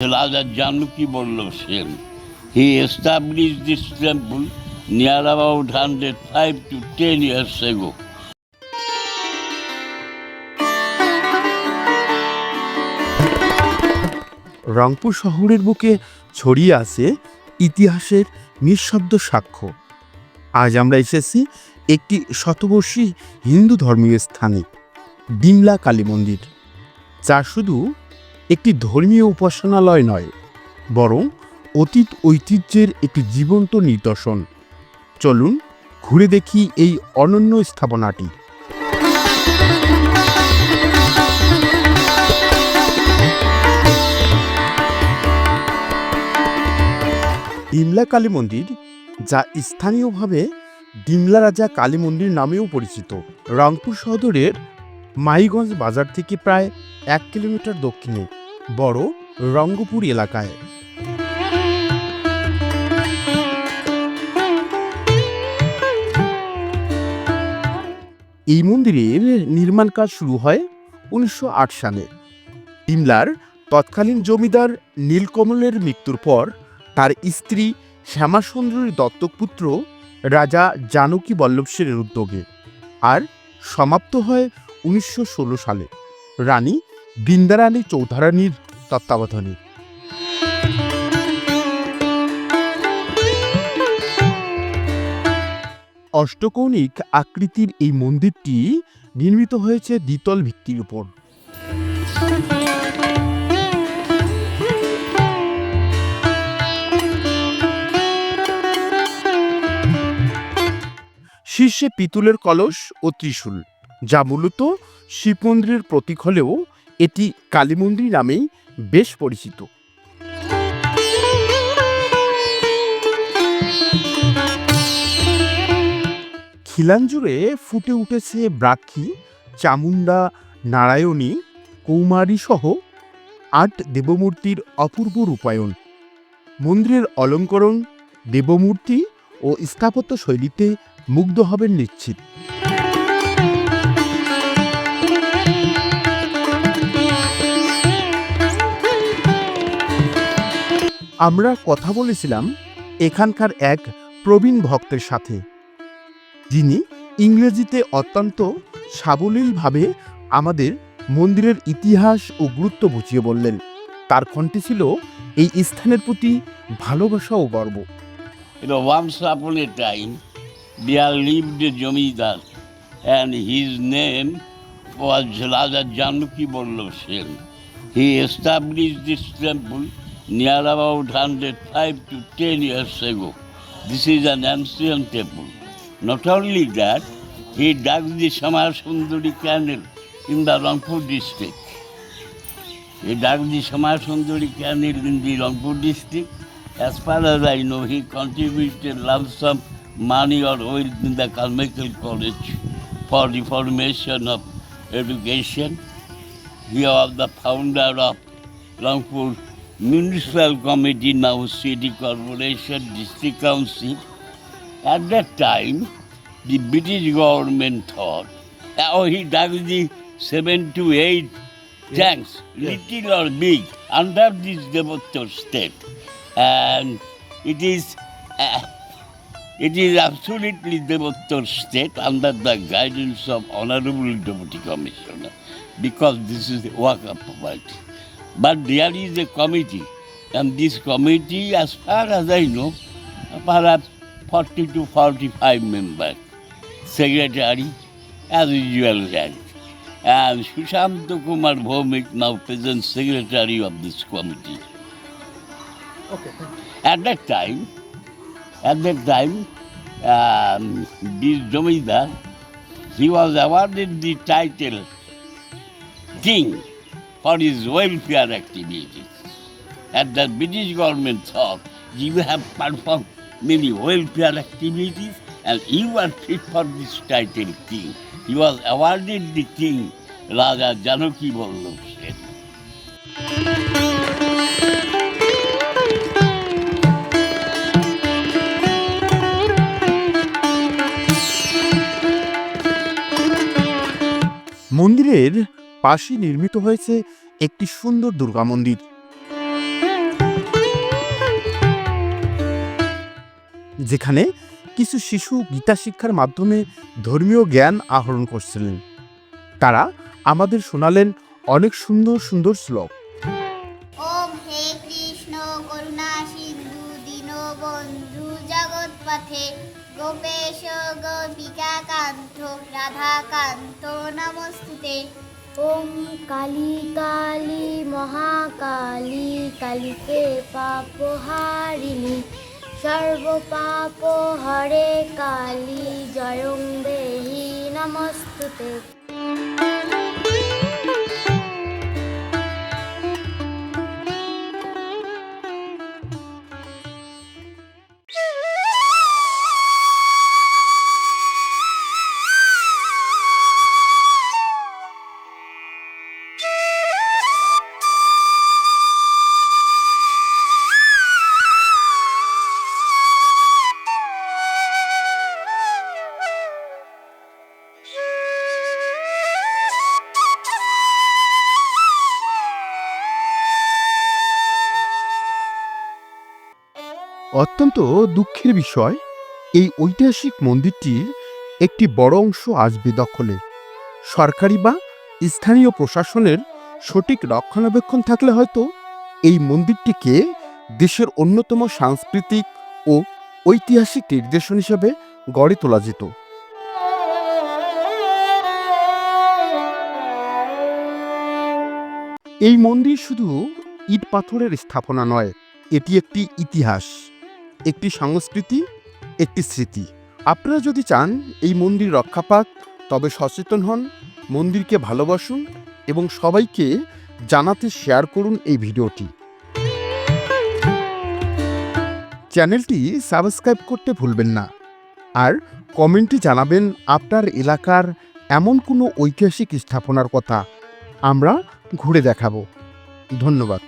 Raja Januki Sen. He established this temple near about 105 to 10 years ago. Rangpur শহরের বুকে ছড়িয়ে আছে ইতিহাসের নিঃশব্দ সাক্ষ্য আজ আমরা এসেছি একটি শতবর্ষী হিন্দু ধর্মীয় স্থানে ডিমলা কালী মন্দির, যা শুধু একটি ধর্মীয় উপাসনালয় নয়, বরং অতীত ঐতিহ্যের একটি জীবন্ত নিদর্শন। চলুন ঘুরে দেখি এই অনন্য স্থাপনাটি। ডিমলা কালী মন্দির, যা স্থানীয়ভাবে ডিমলা রাজা কালী মন্দির নামেও পরিচিত, রংপুর সদরের মাইগঞ্জ বাজার থেকে প্রায় এক কিলোমিটার দক্ষিণে। বড় রঙ্গপুর এলাকায়। এই মন্দিরের নির্মাণ কাজ শুরু হয় উনিশশো আট সালে। ডিমলার তৎকালীন জমিদার নীলকমলের মৃত্যুর পর তার স্ত্রী শ্যামাসুন্দরীর দত্তক পুত্র রাজা জানকী বল্লভ সেনের উদ্যোগে, আর সমাপ্ত হয় উনিশশো ষোলো সালে। রানী বৃন্দারানী চৌধারানীর তত্ত্বাবধানে অষ্টকৌণিক আকৃতির এই মন্দিরটি নির্মিত হয়েছে দ্বিতল ভিত্তির উপর। শীর্ষে পিতলের কলস ও ত্রিশূল, যা মূলত শিব মন্দিরের প্রতীক হলেও এটি কালী মন্দির নামেই বেশ পরিচিত। খিলান জুড়ে ফুটে উঠেছে ব্রাক্ষী চামুন্ডা নারায়ণী কৌমারী সহ আট দেবমূর্তির অপূর্ব রূপায়ণ। মন্দিরের অলঙ্করণ, দেবমূর্তি ও স্থাপত্য শৈলীতে মুগ্ধ হবেন নিশ্চিত। আমরা কথা বলেছিলাম এখানকার এক প্রবীণ ভক্তের সাথে। যিনি ইংরেজিতে অত্যন্ত সাবলীলভাবে আমাদের মন্দিরের ইতিহাস ও গুরুত্ব বুঝিয়ে বললেন। তার কণ্ঠে ছিল এই স্থানের প্রতি ভালোবাসা ও গর্ব। A time, there lived a Jomidar, and his name was Raja Januki Near about 105 to 10 years ago. This is an ancient temple. Not only that, he dug the Samar Sundari canal in the Rangpur district. He dug the Samar Sundari canal in the Rangpur district. As far as I know, he contributed lump sum money or wealth in the Carmichael College for the formation of education. He was the founder of Rangpur Municipal Committee, now City Corporation, District Council. At that time, the British government thought, oh, he dug the seven to eight tanks, little or big, under this Devotor state. And it is, uh, it is absolutely Devotor state under the guidance of Honorable Deputy Commissioner, because this is the work of property. But there is a committee, and this committee, as far as I know, perhaps 40 to 45 members, secretary, as usual rank. And Sushant Kumar Bhomik, now present secretary of this committee. Okay. At that time, at that time, um, this Jomidar, he was awarded the title King for his welfare activities. And the British government thought you have performed many welfare activities and you are fit for this title King. He was awarded the King Raja Janaki Vallabh Sen. মন্দিরের পাশে নির্মিত হয়েছে একটি সুন্দর দুর্গা মন্দির। যেখানে কিছু শিশু গীতা শিক্ষার মাধ্যমে ধর্মীয় জ্ঞান আহরণ করছিলেন। তারা আমাদের শোনালেন অনেক সুন্দর সুন্দর শ্লোক। গোপেশ গোপিকা কান্ত রাধা কান্ত নমস্তুতে। ওম কালী কালী মহাকালী কালিকে পাপহারিণী সর্ব পাপ হরে কালী জয়ং দেহি নমস্তুতে। অত্যন্ত দুঃখের বিষয়, এই ঐতিহাসিক মন্দিরটির একটি বড় অংশ আজ বেদখলে সরকারি বা স্থানীয় প্রশাসনের সঠিক রক্ষণাবেক্ষণ থাকলে হয়তো এই মন্দিরটিকে দেশের অন্যতম সাংস্কৃতিক ও ঐতিহাসিক নির্দেশন হিসেবে গড়ে তোলা যেত। এই মন্দির শুধু ইট পাথরের স্থাপনা নয়, এটি একটি ইতিহাস। একটি সংস্কৃতি, একটি স্মৃতি। আপনারা যদি চান এই মন্দির রক্ষা পাক, তবে সচেতন হন, মন্দিরকে ভালোবাসুন এবং সবাইকে জানাতে শেয়ার করুন এই ভিডিওটি। চ্যানেলটি সাবস্ক্রাইব করতে ভুলবেন না। আর কমেন্টে জানাবেন আপনার এলাকার এমন কোনো ঐতিহাসিক স্থাপনার কথা। আমরা ঘুরে দেখাবো। ধন্যবাদ।